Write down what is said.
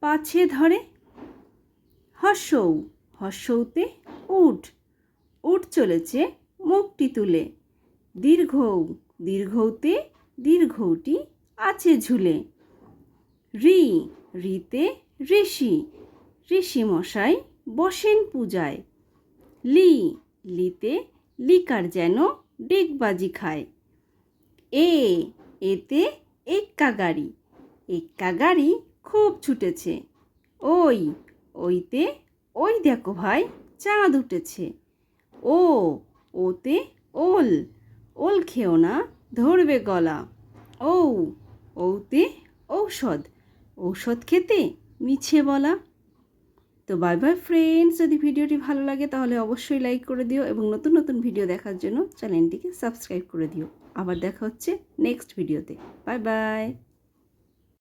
পাছে ধরে? হর্ষৌ হর্ষৌতে উঠ। উঠ চলেছে মুখটি তুলে। দীর্ঘৌ, দীর্ঘৌতে দীর্ঘৌটি আছে ঝুলে। রি, রিতে ঋষি। ঋষি মশাই বসেন পূজায়। লি, লিতে লিকার যেন ডেকবাজি খায়। এ, এতে এক্কা গাড়ি এক্কা গাড়ি খুব ছুটেছে। ওই, ওইতে, ওই দেখো ভাই, চাঁদ উঠেছে। ও, ওতে ওল ওল খেও না, ধরবে গলা। ও, ওতে ঔষধ ঔষধ খেতে মিছে বলা। তো বাই বাই ফ্রেন্ডস যদি ভিডিওটি ভালো লাগে তাহলে অবশ্যই লাইক করে দিও এবং নতুন নতুন ভিডিও দেখার জন্য চ্যানেলটিকে সাবস্ক্রাইব করে দিও। আবার দেখা হচ্ছে নেক্সট ভিডিওতে বাই বাই